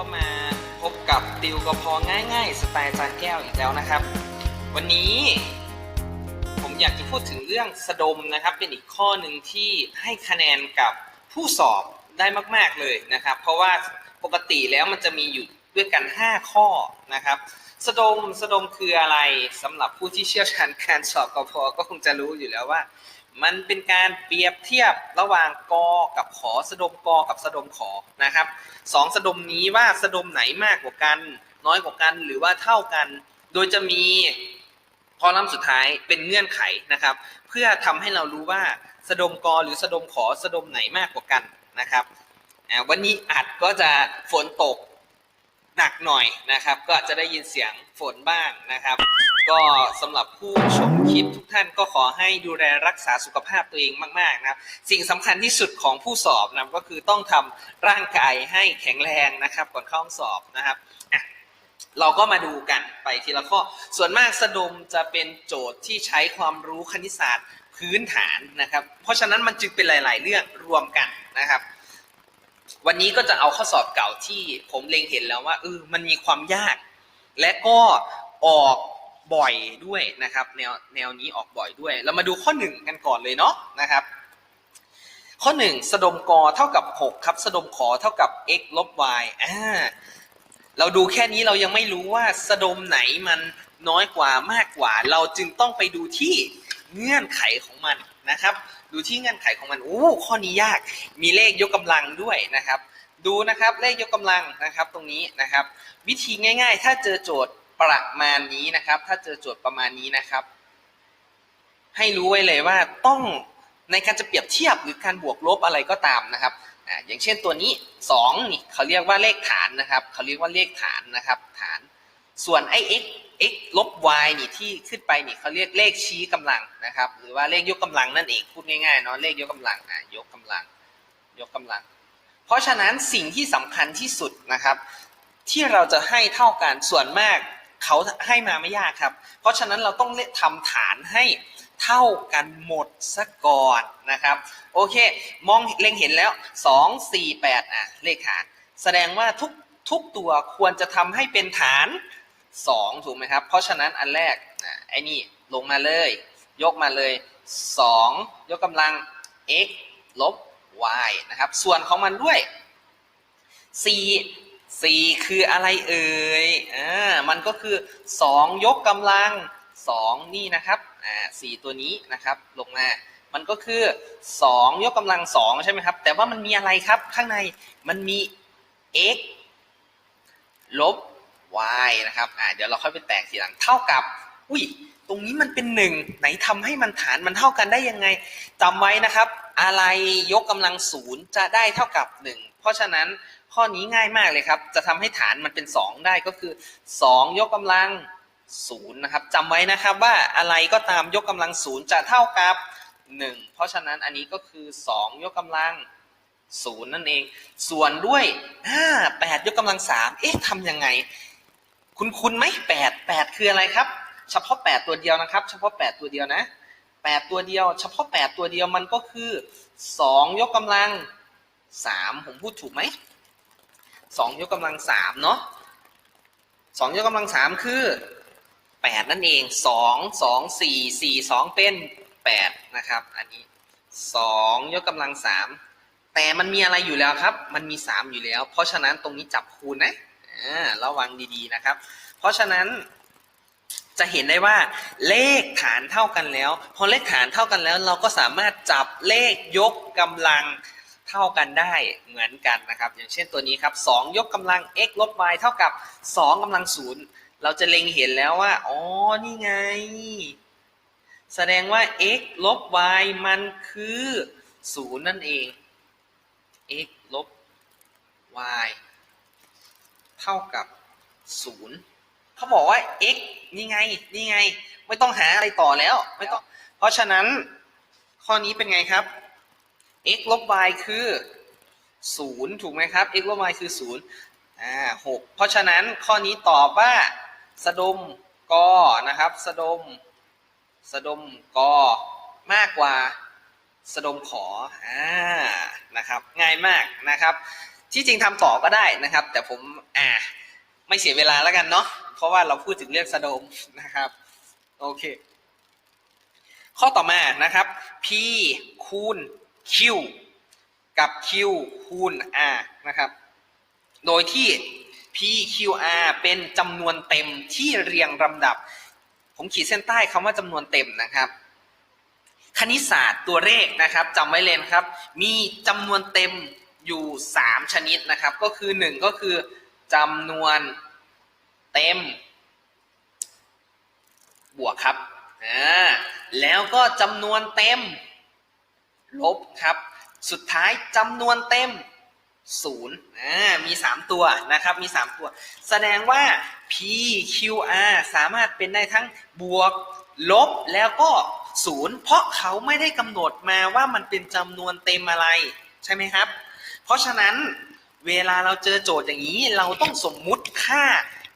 ก็มาพบกับติวกระพอง่ายๆ สไตล์จานแก้วอีกแล้วนะครับ วันนี้ผมอยากจะพูดถึงเรื่องสะดมนะครับ เป็นอีกข้อหนึ่งที่ให้คะแนนกับผู้สอบได้มาก ๆเลยนะครับ เพราะว่าปกติแล้วมันจะมีอยู่ด้วยกัน 5 ข้อนะครับสะดมสะดมคืออะไรสำหรับผู้ที่เชี่ยวชาญการสอบกพก็คงจะรู้อยู่แล้วว่า มันเป็นการเปรียบเทียบระหว่างกอกับขอสะดมกอกับสะดมขอนะครับสองสะดมนี้ว่าสะดมไหนมากกว่ากัน น้อยกว่ากันหรือว่าเท่ากัน โดยจะมีคอลัมน์สุดท้ายเป็นเงื่อนไขนะครับ เพื่อทำให้เรารู้ว่าสะดมกอหรือสะดมขอสะดมไหนมากกว่ากันนะครับวันนี้อัดก็จะฝนตก หนักหน่อยนะครับ ก็อาจจะได้ยินเสียงฝนบ้างนะครับ ก็สำหรับผู้ชมคลิปทุกท่านก็ขอให้ดูแลรักษาสุขภาพตัวเองมากๆนะครับ สิ่งสำคัญที่สุดของผู้สอบนะก็คือต้องทำร่างกายให้แข็งแรงนะครับ ก่อนเข้าห้องสอบนะครับเราก็มาดูกันไปทีละข้อ ส่วนมากสะดมจะเป็นโจทย์ที่ใช้ความรู้คณิตศาสตร์พื้นฐานนะครับ เพราะฉะนั้นมันจึงเป็นหลาย ๆ เรื่องรวมกันนะครับ วันนี้ก็จะเอาข้อสอบเก่าที่ผมเล็งเห็นแล้วว่าเออมันมีความยาก และก็ออกบ่อยด้วยนะครับ แนวแนวนี้ออกบ่อยด้วย เรามาดูข้อหนึ่งกันก่อนเลยเนาะนะครับ ข้อหนึ่งสะดมกอเท่ากับ 6 ครับสะดมขอเท่ากับ x ลบ y อ่าเราดูแค่นี้เรายังไม่รู้ว่าสะดมไหนมันน้อยกว่ามากกว่า เราจึงต้องไปดูที่เงื่อนไขของมันนะครับ ดูที่เงื่อนไขของมันโอ้ข้อนี้ยากมีเลขยกกำลังด้วยนะครับ ดูนะครับเลขยกกำลังนะครับตรงนี้นะครับ วิธีง่าย ๆ ถ้าเจอโจทย์ประมาณนี้นะครับ ถ้าเจอโจทย์ประมาณนี้นะครับ ให้รู้ไว้เลยว่าต้องในการจะเปรียบเทียบหรือการบวกลบอะไรก็ตามนะครับอ่าอย่างเช่นตัวนี้2นี่เขาเรียกว่าเลขฐานนะครับ เขาเรียกว่าเลขฐานนะครับ ฐาน ส่วนไอ้ x x ลบ y นี่ที่ขึ้นไปนี่เขาเรียกเลขชี้กำลังนะครับ หรือว่าเลขยกกำลังนั่นเองพูดง่ายๆเนาะเลขยกกำลังอะยกกำลัง ยกกำลัง เพราะฉะนั้นสิ่งที่สำคัญที่สุดนะครับ ที่เราจะให้เท่ากันส่วนมากเขาให้มาไม่ยากครับ เพราะฉะนั้นเราต้องทำฐานให้เท่ากันหมดซะก่อนนะครับ โอเค มองเล็งเห็นแล้ว 2 4 8อะเลขฐาน แสดงว่าทุกทุกตัวควรจะทำให้เป็นฐาน 2 ถูกไหมครับ เพราะฉะนั้นอันแรกไอ้นี่ลงมาเลย ยกมาเลย 2 ยกกำลัง x ลบ y นะครับ ส่วนของมันด้วย 4 4 คืออะไรเอ่ยอ่ามันก็คือ 2 ยกกำลัง 2 นี่นะครับอ่า4ตัวนี้นะครับลงมา มันก็คือ 2 ยกกำลัง 2 ใช่ไหมครับ แต่ว่ามันมีอะไรครับข้างในมันมี x ลบ y นะครับอ่าเดี๋ยวเราค่อยไปแตกทีหลังเท่ากับ อุ้ยตรงนี้มันเป็นหนึ่งไหนทำให้มันฐานมันเท่ากันได้ยังไงจำไว้นะครับ อะไรยกกำลังศูนย์จะได้เท่ากับ 1 เพราะฉะนั้นข้อนี้ง่ายมากเลยครับ จะทำให้ฐานมันเป็น 2 ได้ก็คือ 2 ยกกำลังศูนย์นะครับจำไว้นะครับว่าอะไรก็ตามยกกำลังศูนย์จะเท่ากับ 1 เพราะฉะนั้นอันนี้ก็คือ 2 ยกกำลังศูนย์นั่นเอง ส่วนด้วย5 8ยกกำลัง3เอ๊ะทำยังไง คุณคุณไหม8 8คืออะไรครับ เฉพาะ8ตัวเดียวนะครับ เฉพาะ8ตัวเดียวนะ8ตัวเดียว เฉพาะ8ตัวเดียวมันก็คือ2ยกกำลัง3ผมพูดถูกไหม2ยกกำลัง3เนาะ2ยกกำลัง3คือ8นั่นเอง2 2 4 4 2เป็น8นะครับ อันนี้2ยกกำลัง3แต่มันมีอะไรอยู่แล้วครับ มันมี3อยู่แล้ว เพราะฉะนั้นตรงนี้จับคูณนะ ระวังดีๆนะครับ เพราะฉะนั้นจะเห็นได้ว่าเลขฐานเท่ากันแล้ว พอเลขฐานเท่ากันแล้ว เราก็สามารถจับเลขยกกำลังเท่ากันได้เหมือนกันนะครับ อย่างเช่นตัวนี้ครับ2ยกกำลัง x ลบ y เท่ากับ 2กำลังศูนย์เราจะเล็งเห็นแล้วว่าอ๋อนี่ไง แสดงว่า x ลบ y มันคือ0นั่นเอง x ลบ y เท่ากับ0เขาบอกว่า x นี่ไงนี่ไง ไม่ต้องหาอะไรต่อแล้วไม่ต้อง เพราะฉะนั้นข้อนี้เป็นไงครับ x ลบ y คือ0ถูกไหมครับ x ลบ y คือ0อ่า6เพราะฉะนั้นข้อนี้ตอบว่าสะดมกนะครับสะดมสะดมกมากกว่าสะดมขออ่านะครับ ง่ายมากนะครับ ที่จริงทำต่อก็ได้นะครับ แต่ผมอ่าไม่เสียเวลาแล้วกันเนาะเพราะว่าเราพูดถึงเรื่องสะดมนะครับโอเค ข้อต่อมานะครับ p คูณ q กับ q คูณ r นะครับ โดยที่ p q r เป็นจำนวนเต็มที่เรียงลำดับ ผมขีดเส้นใต้คำว่าจำนวนเต็มนะครับคณิตศาสตร์ตัวเลขนะครับจำไว้เลยครับ มีจำนวนเต็ม อยู่ 3 ชนิดนะครับ ก็คือ 1 ก็คือจำนวนเต็ม บวกครับอ่าแล้วก็จำนวนเต็ม ลบครับ สุดท้ายจำนวนเต็มศูนย์อ่ามี 3 ตัวนะครับ มี 3 ตัว แสดงว่า p q r สามารถเป็นได้ทั้งบวก ลบ แล้วก็ศูนย์เพราะเขาไม่ได้กำหนดมาว่ามันเป็นจำนวนเต็มอะไร ใช่ไหมครับ เพราะฉะนั้นเวลาเราเจอโจทย์อย่างนี้เราต้องสมมุติค่า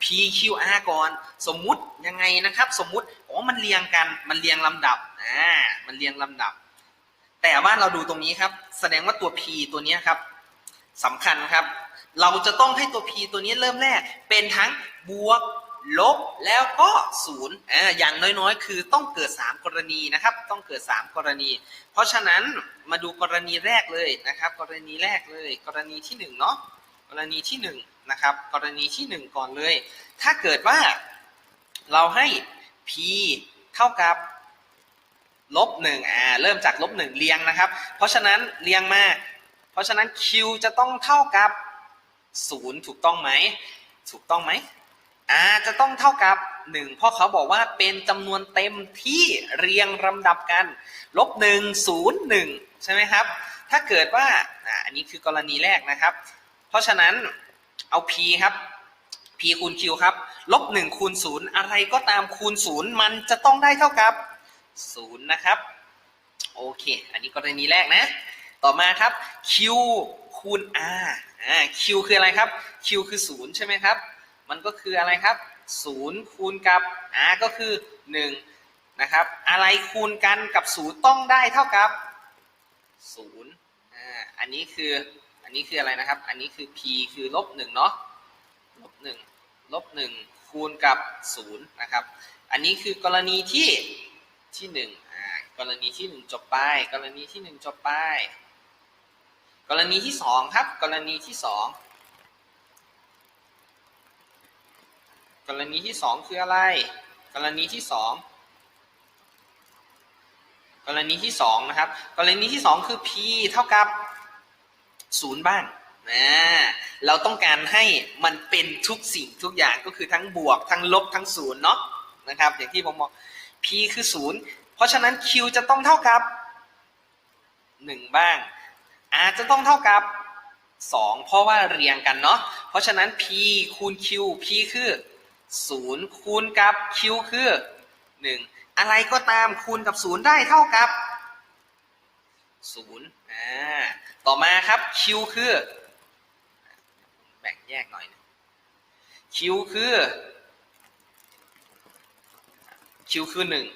p q r ก่อน สมมุติยังไงนะครับ สมมุติอ๋อมันเรียงกันมันเรียงลำดับอ่ามันเรียงลำดับ แต่ว่าเราดูตรงนี้ครับ แสดงว่าตัว p ตัวนี้ครับสำคัญครับ เราจะต้องให้ตัว p ตัวนี้เริ่มแรกเป็นทั้งบวก ลบแล้วก็ศูนย์อ่าอย่างน้อยๆ คือต้องเกิด 3 กรณีนะครับ ต้องเกิด 3 กรณี เพราะฉะนั้นมาดูกรณีแรกเลยนะครับ กรณีแรกเลย กรณีที่1เนาะกรณีที่1นะครับกรณีที่ 1 ก่อนเลย ถ้าเกิดว่าเราให้ p เท่ากับลบหนึ่งอ่าเริ่มจากลบหนึ่งเรียงนะครับ เพราะฉะนั้นเรียงมา เพราะฉะนั้น q จะต้องเท่ากับศูนย์ถูกต้องไหมถูกต้องไหม อ่าจะต้องเท่ากับ1เพราะเขาบอกว่าเป็นจำนวนเต็มที่เรียงลำดับกันลบหนึ่งศูนย์หนึ่งใช่ไหมครับ ถ้าเกิดว่าอ่าอันนี้คือกรณีแรกนะครับ เพราะฉะนั้นเอา p ครับ p คูณ q ครับลบหนึ่งคูณศูนย์อะไรก็ตามคูณศูนย์มันจะต้องได้เท่ากับศูนย์นะครับโอเค อันนี้กรณีแรกนะ ต่อมาครับ q คูณ r อ่า q คืออะไรครับ q คือศูนย์ใช่ไหมครับ มันก็คืออะไรครับ0คูณกับ r ก็คือ 1 นะครับ อะไรคูณกันกับ 0 ต้องได้เท่ากับ 0อ่าอันนี้คืออันนี้คืออะไรนะครับ อันนี้คือ p คือลบ1เนาะลบ1ลบ1คูณกับ 0 นะครับ อันนี้คือกรณีที่ที่ 1อ่ากรณีที่ 1 จบไป กรณีที่ 1 จบไป กรณีที่ 2 ครับ กรณีที่ 2 กรณีที่สองคืออะไร กรณีที่สองกรณีที่สองนะครับ กรณีที่สองคือ p เท่ากับศูนย์บ้างนะเราต้องการให้มันเป็นทุกสิ่งทุกอย่างก็คือทั้งบวก ทั้งลบทั้งศูนย์เนาะนะครับ อย่างที่ผมบอก p คือศูนย์เพราะฉะนั้น q จะต้องเท่ากับหนึ่งบ้าง r จะต้องเท่ากับสองเพราะว่าเรียงกันเนาะเพราะฉะนั้น p คูณ q p คือ ศูนย์คูณกับ q คือหนึ่งอะไรก็ตามคูณกับศูนย์ได้เท่ากับศูนย์อ่าต่อมาครับ q คือ แบ่งแยกหน่อยนะ q คือ q คือหนึ่ง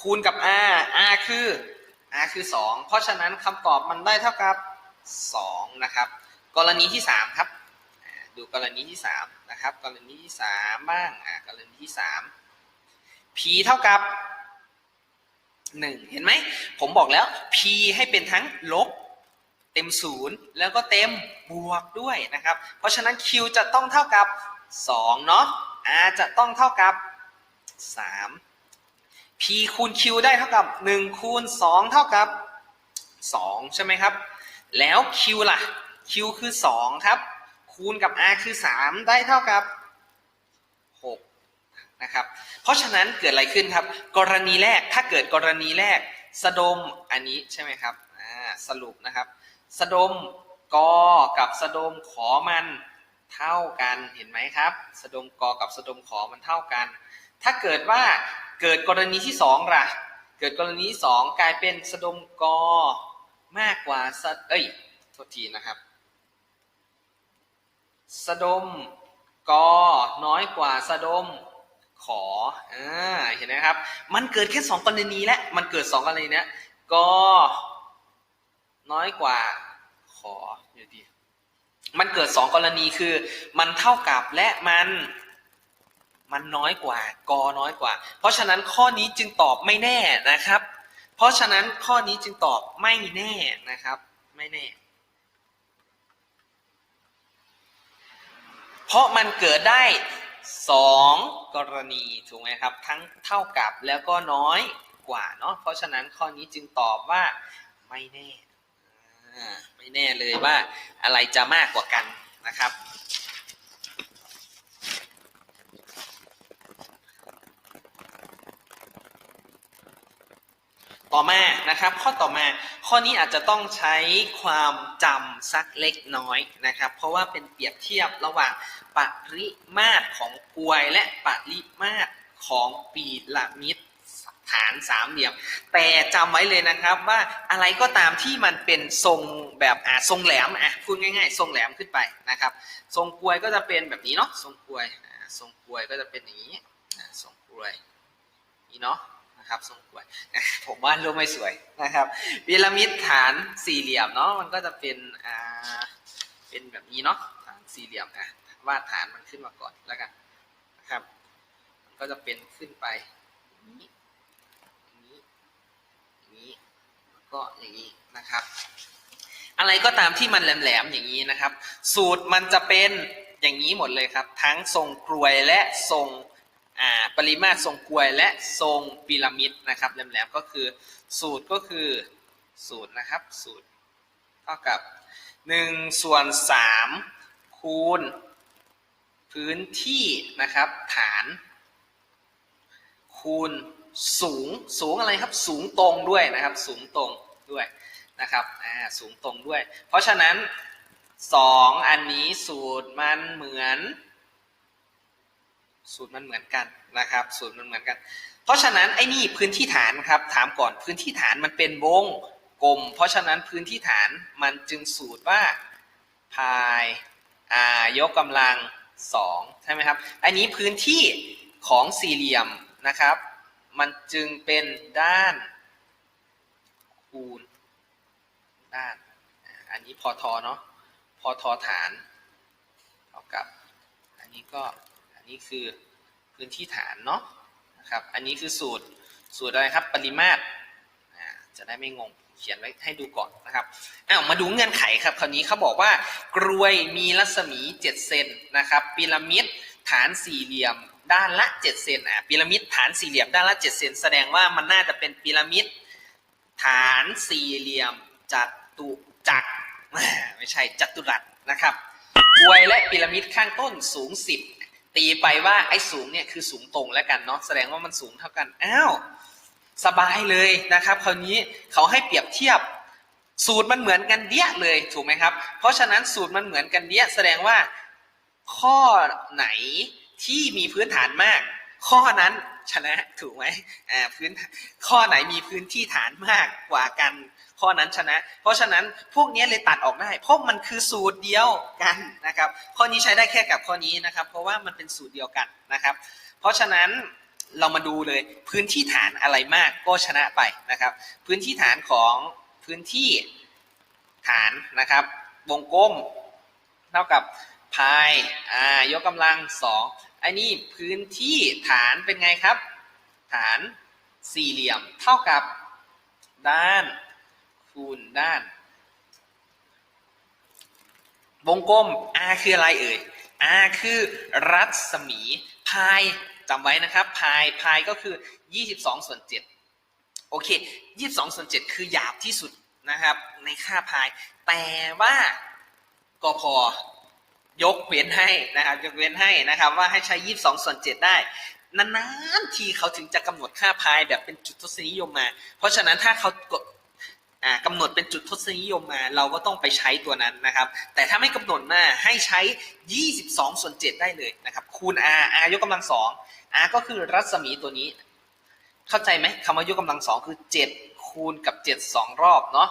คูณกับ r r คือ r คือสองเพราะฉะนั้นคำตอบมันได้เท่ากับสองนะครับ กรณีที่สามครับ ดูกรณีที่สาม นะครับ กรณีที่สามบ้างอ่ากรณีที่สาม p เท่ากับหนึ่งเห็นไหม ผมบอกแล้ว p ให้เป็นทั้งลบเต็มศูนย์แล้วก็เต็มบวกด้วยนะครับ เพราะฉะนั้น q จะต้องเท่ากับ2เนาะ r จะต้องเท่ากับ 3 p คูณ q ได้เท่ากับ 1 คูณ 2 เท่ากับ 2 ใช่ไหมครับ แล้ว q ล่ะ q คือ 2 ครับ คูณกับ r คือ 3 ได้เท่ากับ 6 นะครับ เพราะฉะนั้นเกิดอะไรขึ้นครับ กรณีแรกถ้าเกิดกรณีแรก สะดมอันนี้ใช่ไหมครับสรุปนะครับ สะดมกกับสะดมขอมันเท่ากันเห็นไหมครับ สะดมกกับสะดมขอมันเท่ากัน ถ้าเกิดว่าเกิดกรณีที่สองล่ะ เกิดกรณีที่สองกลายเป็นสะดมกมากกว่าสะเอ้ยโทษทีนะครับ สะดมกอน้อยกว่าสะดมขออ่าเห็นไหมครับ มันเกิดแค่สองกรณีแล้วมันเกิดสองกรณีเนี้ยกอน้อยกว่าขออยู่ดีมันเกิดสองกรณีคือ มันเท่ากับและมันมันน้อยกว่ากอน้อยกว่า เพราะฉะนั้นข้อนี้จึงตอบไม่แน่นะครับ เพราะฉะนั้นข้อนี้จึงตอบไม่แน่นะครับ ไม่แน่ เพราะมันเกิดได้สองกรณีถูกไหมครับ ทั้งเท่ากับแล้วก็น้อยกว่าเนาะเพราะฉะนั้นข้อนี้จึงตอบว่าไม่แน่ไม่แน่เลยว่าอะไรจะมากกว่ากันนะครับ ต่อมานะครับ ข้อต่อมาข้อนี้อาจจะต้องใช้ความจำสักเล็กน้อยนะครับ เพราะว่าเป็นเปรียบเทียบระหว่าง ปริมาตรของกลวยและปริมาตรของปีระมิดฐานสามเหลี่ยม แต่จำไว้เลยนะครับว่าอะไรก็ตามที่มันเป็นทรงแบบอ่าทรงแหลมอะพูดง่าย ๆ ทรงแหลมขึ้นไปนะครับ ทรงกลวยก็จะเป็นแบบนี้เนาะทรงกลวยทรงกลวยก็จะเป็นอย่างนี้ทรงกลวยนี่เนาะนะครับทรงกลวยผมว่ารูปไม่สวยนะครับพีระมิดฐานสี่เหลี่ยมเนาะมันก็จะเป็นอ่าเป็นแบบนี้เนาะฐานสี่เหลี่ยมอะ วาดฐานมันขึ้นมาก่อนแล้วกันนะครับมันก็จะเป็นขึ้นไปนี้นี้นี้แล้วก็อย่างนี้นะครับ อะไรก็ตามที่มันแหลมๆอย่างนี้นะครับ สูตรมันจะเป็นอย่างนี้หมดเลยครับ ทั้งทรงกลวยและทรงปริมาตรทรงกลวยและทรงพีระมิดนะครับแหลมๆก็คือสูตรก็คือสูตรนะครับสูตรเท่ากับ1ส่วน3คูณ พื้นที่นะครับฐาน คูณสูงสูงอะไรครับสูงตรงด้วยนะครับ สูงตรงด้วยนะครับอ่าสูงตรงด้วย เพราะฉะนั้นสองอันนี้สูตรมันเหมือน สูตรมันเหมือนกันนะครับ สูตรมันเหมือนกัน เพราะฉะนั้นไอ้นี่พื้นที่ฐานครับถามก่อนพื้นที่ฐานมันเป็นวงกลม เพราะฉะนั้นพื้นที่ฐานมันจึงสูตรว่าพายอ่ายกกำลัง สองใช่ไหมครับ อันนี้พื้นที่ของสี่เหลี่ยมนะครับ มันจึงเป็นด้านคูณด้าน อันนี้พอทอเนาะ พอทอฐานเท่ากับ อันนี้ก็ อันนี้คือพื้นที่ฐานเนาะนะครับ อันนี้คือสูตร สูตรอะไรครับ ปริมาตรจะได้ไม่งง เขียนไว้ให้ดูก่อนนะครับอ้าวมาดูเงื่อนไขครับ คราวนี้เขาบอกว่ากรวยมีรัศมี 7 เซนนะครับพีระมิดฐานสี่เหลี่ยมด้านละ 7 เซนอะพีระมิดฐานสี่เหลี่ยมด้านละ 7 เซนแสดงว่ามันน่าจะเป็นพีระมิดฐานสี่เหลี่ยมจัตุจักรไม่ใช่จัตุรัสนะครับกรวยและพีระมิดข้างต้นสูง 10 ตีไปว่าไอ้สูงเนี่ยคือสูงตรงแล้วกันเนาะแสดงว่ามันสูงเท่ากันอ้าว สบายเลยนะครับ คราวนี้เขาให้เปรียบเทียบสูตรมันเหมือนกันเดียเลยถูกไหมครับ เพราะฉะนั้นสูตรมันเหมือนกันเดียแสดงว่า ข้อไหนที่มีพื้นฐานมาก ข้อนั้นชนะถูกไหมอ่าพื้นข้อไหนมีพื้นที่ฐานมากกว่ากัน ข้อนั้นชนะ เพราะฉะนั้นพวกนี้เลยตัดออกได้ เพราะมันคือสูตรเดียวกันนะครับ ข้อนี้ใช้ได้แค่กับข้อนี้นะครับ เพราะว่ามันเป็นสูตรเดียวกันนะครับ เพราะฉะนั้น เรามาดูเลยพื้นที่ฐานอะไรมากก็ชนะไปนะครับ พื้นที่ฐานของพื้นที่ฐานนะครับ วงกลมเท่ากับพายอ่ายกกำลังสองไอ้นี่พื้นที่ฐานเป็นไงครับ ฐานสี่เหลี่ยมเท่ากับด้านคูณด้าน วงกลม R คืออะไรเอ่ย R คือรัศมีพาย จำไว้นะครับพายพายก็คือ 22 ส่วน 7 โอเค 22 ส่วน 7 คือหยาบที่สุดนะครับในค่าพาย แต่ว่ากพยกเว้นให้นะครับยกเว้นให้นะครับว่าให้ใช้ 22 ส่วน 7 ได้นานๆทีเขาถึงจะกำหนดค่าพายแบบเป็นจุดทศนิยมมา เพราะฉะนั้นถ้าเขากด อ่ากำหนดเป็นจุดทศนิยมมาเราก็ต้องไปใช้ตัวนั้นนะครับ แต่ถ้าไม่กำหนดมาให้ใช้ 22 ส่วน 7 ได้เลยนะครับ คูณ r r ยกกำลังสอง r ก็คือรัศมีตัวนี้ เข้าใจไหมคำว่ายกกำลังสองคือ 7 คูณกับ7สองรอบเนาะ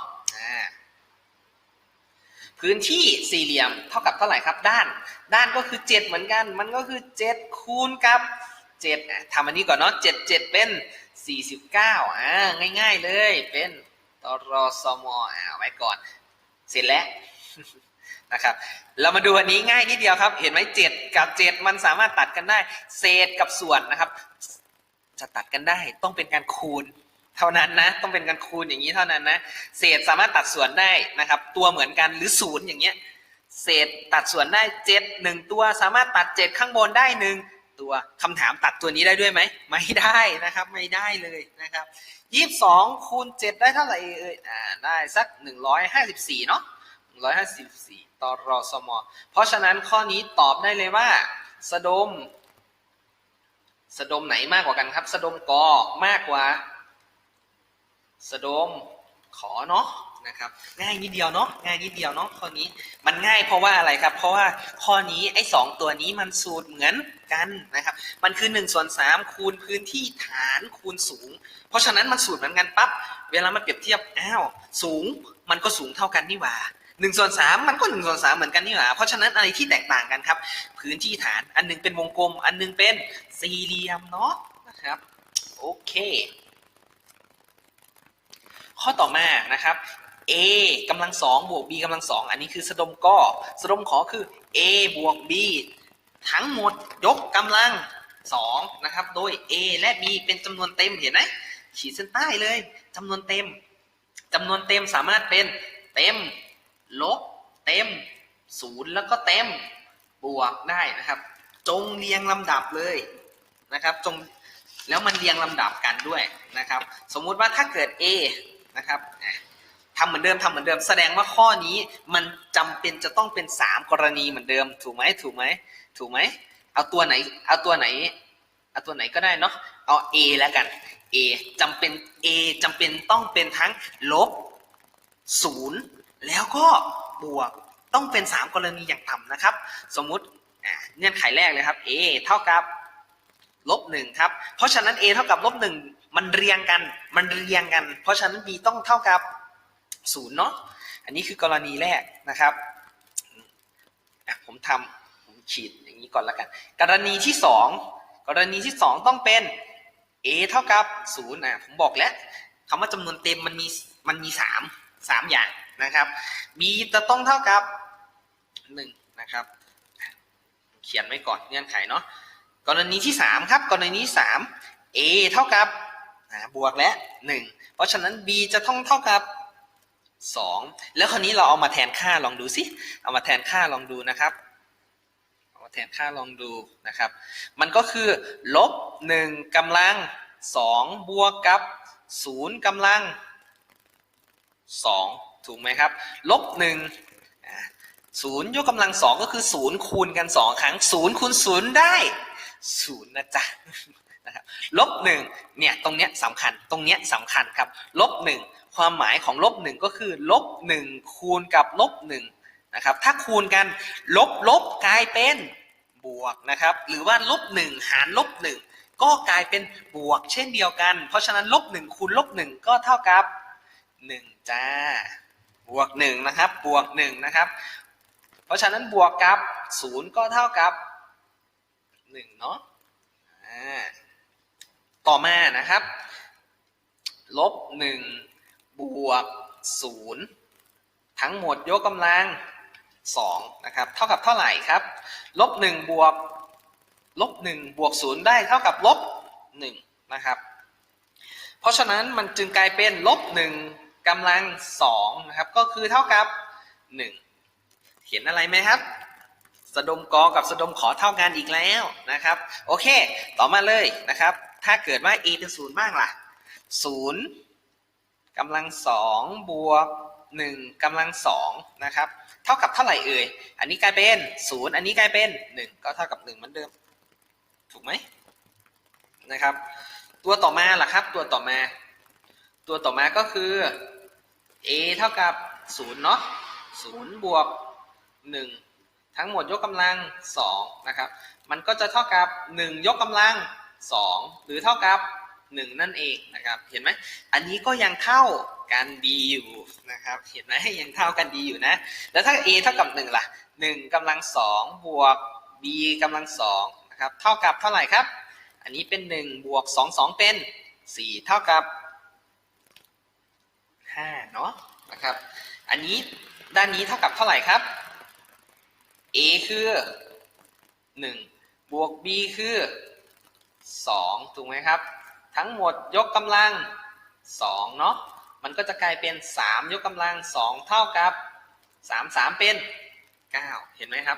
พื้นที่สี่เหลี่ยมเท่ากับเท่าไหร่ครับด้าน ด้านก็คือ 7 เหมือนกัน มันก็คือ 7 คูณกับ 7ทำอันนี้ก่อนเนาะ7 7 เป็น 49อ่าง่าย ๆ เลยเป็น ตรสมอ่าไว้ก่อน เสร็จแล้วนะครับ เรามาดูอันนี้ง่ายนิดเดียวครับ เห็นไหมเจ็ดกับเจ็ดมันสามารถตัดกันได้ เศษกับส่วนนะครับ จะตัดกันได้ต้องเป็นการคูณ เท่านั้นนะ ต้องเป็นการคูณอย่างนี้เท่านั้นนะ เศษสามารถตัดส่วนได้นะครับ ตัวเหมือนกันหรือศูนย์อย่างเงี้ย เศษตัดส่วนได้เจ็ดหนึ่งตัวสามารถตัดเจ็ดข้างบนได้หนึ่ง ตัวคำถามตัดตัวนี้ได้ด้วยไหมไม่ได้นะครับ ไม่ได้เลยนะครับยี่สิบสองคูณเจ็ดได้เท่าไหร่เอ่ยอ่าได้สักหนึ่งร้อยห้าสิบสี่เนาะหนึ่งร้อยห้าสิบสี่ต่อรอสมอเพราะฉะนั้นข้อนี้ตอบได้เลยว่า สะดม สะดมไหนมากกว่ากันครับ สะดมกอมากกว่า สะดมขอเนาะ นะครับง่ายนิดเดียวเนาะง่ายนิดเดียวเนาะข้อนี้มันง่ายเพราะว่าอะไรครับ เพราะว่าข้อนี้ไอ้สองตัวนี้มันสูตรเหมือนกันนะครับมันคือ1ส่วน3คูณพื้นที่ฐานคูณสูง เพราะฉะนั้นมันสูตรเหมือนกันปั๊บเวลามาเปรียบเทียบอ้าวสูงมันก็สูงเท่ากันนี่หว่าหนึ่งส่วนสามมันก็หนึ่งส่วนสามเหมือนกันนี่หว่าเพราะฉะนั้นอะไรที่แตกต่างกันครับ พื้นที่ฐานอันหนึงเป็นวงกลม อันหนึงเป็นสี่เหลี่ยมเนาะนะครับโอเค ข้อต่อมานะครับ a กำลังสองบวก b กำลังสองอันนี้คือสะดมก้อสะดมขอคือ a บวก b ทั้งหมดยกกำลังสองนะครับ โดย a และ b เป็นจำนวนเต็มเห็นไหมขีดเส้นใต้เลยจำนวนเต็มจำนวนเต็มสามารถเป็นเต็ม ลบ เต็มศูนย์แล้วก็เต็มบวกได้นะครับ จงเรียงลำดับเลยนะครับ จงแล้วมันเรียงลำดับกันด้วยนะครับ สมมุติว่าถ้าเกิด a นะครับ ทำเหมือนเดิมทำเหมือนเดิม แสดงว่าข้อนี้มันจำเป็นจะต้องเป็น 3 กรณีเหมือนเดิม ถูกไหมถูกไหมถูกไหมเอาตัวไหนเอาตัวไหนเอาตัวไหนก็ได้เนาะเอา a แล้วกัน a จำเป็น a จำเป็นต้องเป็นทั้งลบศูนย์แล้วก็บวกต้องเป็น 3 กรณีอย่างต่ำนะครับ สมมุติเงื่อนไขแรกเลยครับ a เท่ากับลบหนึ่งครับ เพราะฉะนั้น a เท่ากับลบหนึ่งมันเรียงกัน มันเรียงกัน เพราะฉะนั้น b ต้องเท่ากับ ศูนย์เนาะอันนี้คือกรณีแรกนะครับอะผมทำผมขีดอย่างนี้ก่อนแล้วกัน กรณีที่สองกรณีที่สองต้องเป็น a เท่ากับศูนย์อะผมบอกแล้วคำว่าจำนวนเต็มมันมีมันมีสามสามอย่างนะครับ b จะต้องเท่ากับหนึ่งนะครับเขียนไว้ก่อนเงื่อนไขเนาะกรณีที่สามครับ กรณีที่สาม a เท่ากับบวกและหนึ่งเพราะฉะนั้น b จะต้องเท่ากับ สองแล้วคราวนี้เราเอามาแทนค่าลองดูสิเอามาแทนค่าลองดูนะครับเอามาแทนค่าลองดูนะครับ มันก็คือลบหนึ่งกำลังสองบวกกับศูนย์กำลังสองถูกไหมครับลบหนึ่งศูนย์ยกกำลังสองก็คือศูนย์คูณกันสองครั้งศูนย์คูณศูนย์ได้ศูนย์นะจ๊ะนะครับลบหนึ่งเนี่ยตรงเนี้ยสำคัญตรงเนี้ยสำคัญครับลบหนึ่ง ความหมายของลบหนึ่งก็คือลบหนึ่งคูณกับลบหนึ่งนะครับถ้าคูณกันลบลบกลายเป็นบวกนะครับหรือว่าลบหนึ่งหารลบหนึ่งก็กลายเป็นบวกเช่นเดียวกัน เพราะฉะนั้นลบหนึ่งคูณลบหนึ่งก็เท่ากับหนึ่งจ้าบวกหนึ่งนะครับบวกหนึ่งนะครับเพราะฉะนั้นบวกกับศูนย์ก็เท่ากับหนึ่งเนาะต่อมานะครับลบหนึ่ง บวกศูนย์ทั้งหมดยกกำลังสองนะครับเท่ากับเท่าไหร่ครับลบหนึ่งบวกลบหนึ่งบวกศูนย์ได้เท่ากับลบหนึ่งนะครับเพราะฉะนั้นมันจึงกลายเป็นลบหนึ่งกำลังสองนะครับก็คือเท่ากับหนึ่งเห็นอะไรไหมครับ สะดมกอกับสะดมขอเท่ากันอีกแล้วนะครับ โอเค ต่อมาเลยนะครับ ถ้าเกิดว่า a เป็นศูนย์บ้างล่ะศูนย์ กำลังสองบวกหนึ่งกำลังสองนะครับเท่ากับเท่าไหร่เอ่ย อันนี้กลายเป็นศูนย์อันนี้กลายเป็นหนึ่งก็เท่ากับหนึ่งเหมือนเดิม ถูกไหมนะครับ ตัวต่อมาล่ะครับ ตัวต่อมา ตัวต่อมาก็คือ a เท่ากับศูนย์เนาะศูนย์บวกหนึ่งทั้งหมดยกกำลังสองนะครับ มันก็จะเท่ากับหนึ่งยกกำลังสองหรือเท่ากับ หนึ่งนั่นเองนะครับ เห็นไหมอันนี้ก็ยังเท่ากันดีอยู่นะครับ เห็นไหมยังเท่ากันดีอยู่นะ แล้วถ้า a เท่ากับหนึ่งล่ะหนึ่งกำลังสองบวก b กำลังสองนะครับ เท่ากับเท่าไหร่ครับ อันนี้เป็นหนึ่งบวกสองสองเป็นสี่เท่ากับห้าเนาะนะครับ อันนี้ด้านนี้เท่ากับเท่าไหร่ครับ a คือ 1 บวก b คือ 2 ถูกไหมครับ ทั้งหมดยกกำลัง2เนาะมันก็จะกลายเป็น 3 ยกกำลัง 2 เท่ากับ 3 3 เป็น 9 เห็นไหมครับ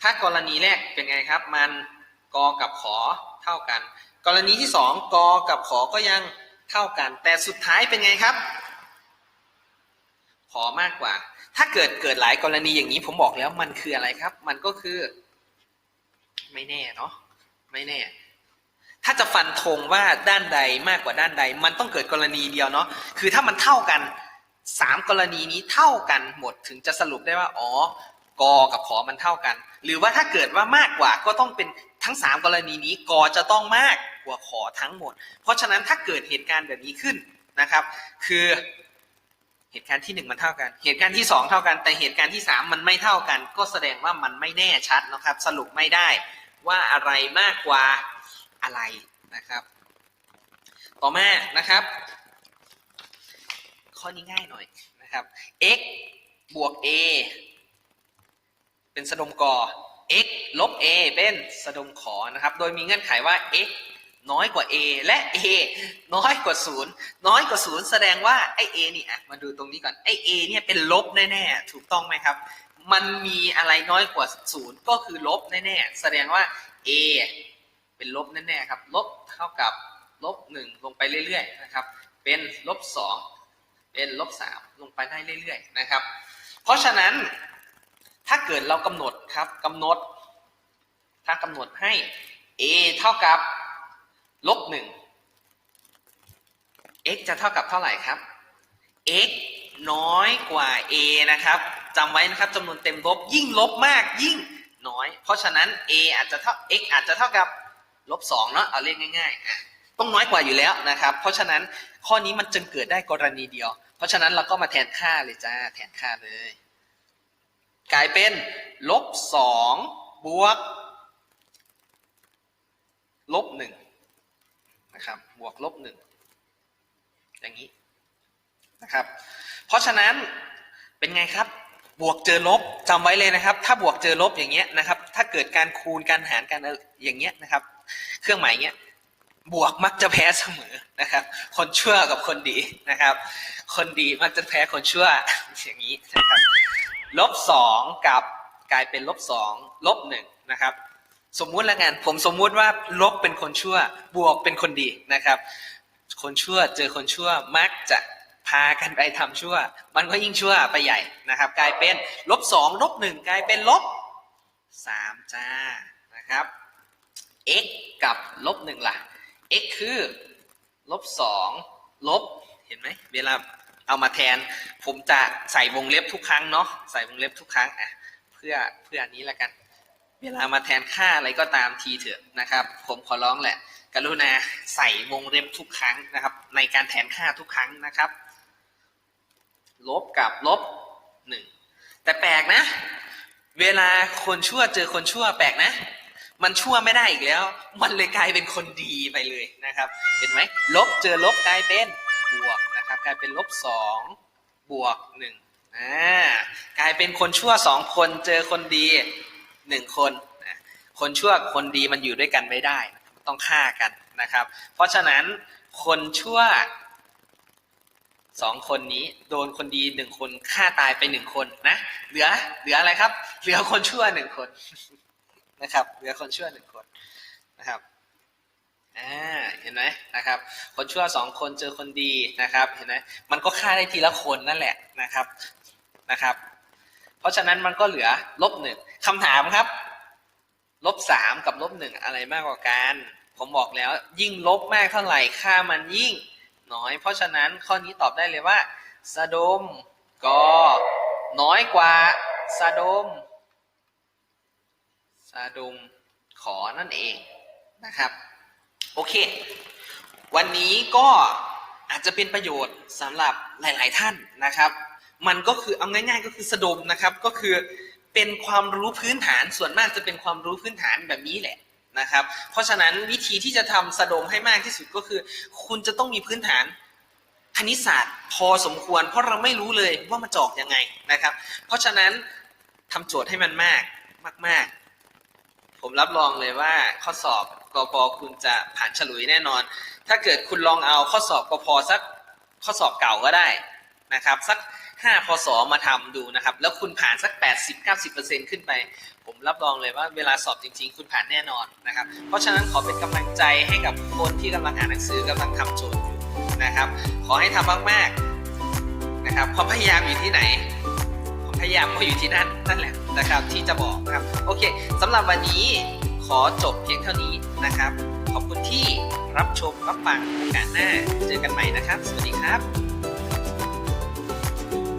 ถ้ากรณีแรกเป็นไงครับ มันกอกับขอเท่ากัน กรณีที่ 2กอกับขอก็ยังเท่ากัน แต่สุดท้ายเป็นไงครับ ขอมากกว่า ถ้าเกิดเกิดหลายกรณีอย่างนี้ผมบอกแล้วมันคืออะไรครับ มันก็คือ ไม่แน่เนาะไม่แน่ ถ้าจะฟันธงว่าด้านใดมากกว่าด้านใด มันต้องเกิดกรณีเดียวเนาะคือถ้ามันเท่ากันสามกรณีนี้เท่ากันหมดถึงจะสรุปได้ว่าอ๋อกอกับขอมันเท่ากัน หรือว่าถ้าเกิดว่ามากกว่าก็ต้องเป็นทั้งสามกรณีนี้กอจะต้องมากกว่าขอทั้งหมด เพราะฉะนั้นถ้าเกิดเหตุการณ์แบบนี้ขึ้นนะครับ คือเหตุการณ์ที่หนึ่งมันเท่ากัน เหตุการณ์ที่สองเท่ากัน แต่เหตุการณ์ที่สามมันไม่เท่ากัน ก็แสดงว่ามันไม่แน่ชัดนะครับ สรุปไม่ได้ว่าอะไรมากกว่า อะไรนะครับ ต่อมานะครับ ข้อนี้ง่ายหน่อยนะครับ x บวก a เป็นสดมกอ x ลบ a เป็นสดมขอนะครับ โดยมีเงื่อนไขว่า x น้อยกว่า a และ a น้อยกว่า 0 น้อยกว่า 0 แสดงว่าไอ้ a นี่อะมาดูตรงนี้ก่อนไอ้ a เนี่ยเป็นลบแน่ๆ ถูกต้องไหมครับ มันมีอะไรน้อยกว่า 0 ก็คือลบแน่ๆ แสดงว่า a เป็นลบแน่ๆครับ ลบเท่ากับลบ1ลงไปเรื่อยๆนะครับ เป็นลบ2เป็นลบ3ลงไปได้เรื่อยๆนะครับ เพราะฉะนั้นถ้าเกิดเรากำหนดครับกำหนด ถ้ากำหนดให้ a เท่ากับลบ1 x จะเท่ากับเท่าไหร่ครับ x น้อยกว่า a นะครับจำไว้นะครับจำนวนเต็มลบยิ่งลบมากยิ่งน้อย เพราะฉะนั้น a อาจจะเท่า x อาจจะเท่ากับ ลบ2เนาะเอาเลขง่ายๆต้องน้อยกว่าอยู่แล้วนะครับ เพราะฉะนั้นข้อนี้มันจึงเกิดได้กรณีเดียว เพราะฉะนั้นเราก็มาแทนค่าเลยจ้าแทนค่าเลย กลายเป็นลบสองบวกลบหนึ่งนะครับบวกลบหนึ่งอย่างนี้นะครับ เพราะฉะนั้นเป็นไงครับบวกเจอลบจำไว้เลยนะครับ ถ้าบวกเจอลบอย่างเงี้ยนะครับ ถ้าเกิดการคูณการหารกันอย่างเงี้ยนะครับ เครื่องหมายเงี้ยบวกมักจะแพ้เสมอนะครับ คนชั่วกับคนดีนะครับ คนดีมักจะแพ้คนชั่วอย่างนี้นะครับลบสองกับกลายเป็นลบสองลบหนึ่งนะครับ สมมุติแล้วกันผมสมมุติว่าลบเป็นคนชั่ว บวกเป็นคนดีนะครับ คนชั่วเจอคนชั่วมักจะพากันไปทำชั่ว มันก็ยิ่งชั่วไปใหญ่นะครับ กลายเป็นลบสองลบหนึ่งกลายเป็นลบสามจ้านะครับ x กับลบหนึ่งล่ะ x คือลบสองลบเห็นไหมเวลาเอามาแทน ผมจะใส่วงเล็บทุกครั้งเนาะใส่วงเล็บทุกครั้งอะเพื่อเพื่อนี้ล้วกัน เวลามาแทนค่าอะไรก็ตามทีเถอะนะครับ ผมขอร้องแหละ กรุณาใส่วงเล็บทุกครั้งนะครับ ในการแทนค่าทุกครั้งนะครับ ลบกับลบหนึ่งแต่แปลกนะ เวลาคนชั่วเจอคนชั่วแปลกนะ มันชั่วไม่ได้อีกแล้ว มันเลยกลายเป็นคนดีไปเลยนะครับ เห็นไหมลบเจอลบกลายเป็นบวกนะครับ กลายเป็นลบสองบวกหนึ่งอ่ากลายเป็นคนชั่วสองคนเจอคนดีหนึ่งคนนะคนชั่วคนดีมันอยู่ด้วยกันไม่ได้ต้องฆ่ากันนะครับ เพราะฉะนั้นคนชั่วสองคนนี้โดนคนดีหนึ่งคนฆ่าตายไปหนึ่งคนนะ เหลือเหลืออะไรครับ เหลือคนชั่วหนึ่งคน นะครับเหลือคนชั่วหนึ่งคนนะครับอ่าเห็นไหมนะครับ คนชั่วสองคนเจอคนดีนะครับเห็นไหมมันก็ฆ่าได้ทีละคนนั่นแหละนะครับนะครับ เพราะฉะนั้นมันก็เหลือลบหนึ่งคำถามครับลบสามกับลบหนึ่งอะไรมากกว่ากันผมบอกแล้วยิ่งลบมากเท่าไหร่ค่ามันยิ่งน้อย เพราะฉะนั้นข้อนี้ตอบได้เลยว่าสะดมก็น้อยกว่าสะดม สาดุมขอนั่นเองนะครับ โอเค วันนี้ก็อาจจะเป็นประโยชน์สำหรับหลาย ๆ ท่านนะครับ มันก็คือเอาง่าย ๆ ก็คือสะดมนะครับ ก็คือเป็นความรู้พื้นฐานส่วนมากจะเป็นความรู้พื้นฐานแบบนี้แหละนะครับ เพราะฉะนั้นวิธีที่จะทำสะดมให้มากที่สุดก็คือ คุณจะต้องมีพื้นฐานคณิตศาสตร์พอสมควร เพราะเราไม่รู้เลยว่ามันจอกยังไงนะครับ เพราะฉะนั้นทำโจทย์ให้มันมากมาก ผมรับรองเลยว่าข้อสอบกพคุณจะผ่านฉลุยแน่นอน ถ้าเกิดคุณลองเอาข้อสอบกพสักข้อสอบเก่าก็ได้นะครับ สัก 5 พศมาทำดูนะครับ แล้วคุณผ่านสัก 80-90%ขึ้นไป ผมรับรองเลยว่าเวลาสอบจริง ๆ คุณผ่านแน่นอนนะครับ เพราะฉะนั้นขอเป็นกำลังใจให้กับคนที่กำลังอ่านหนังสือกำลังทำโจทย์อยู่นะครับ ขอให้ทำมากๆนะครับความพยายามอยู่ที่ไหน พยายามก็อยู่ที่นั่นนั่นแหละนะครับที่จะบอกนะครับโอเคสำหรับวันนี้ขอจบเพียงเท่านี้นะครับ ขอบคุณที่รับชมรับฟังโอกาสหน้าเจอกันใหม่นะครับ สวัสดีครับ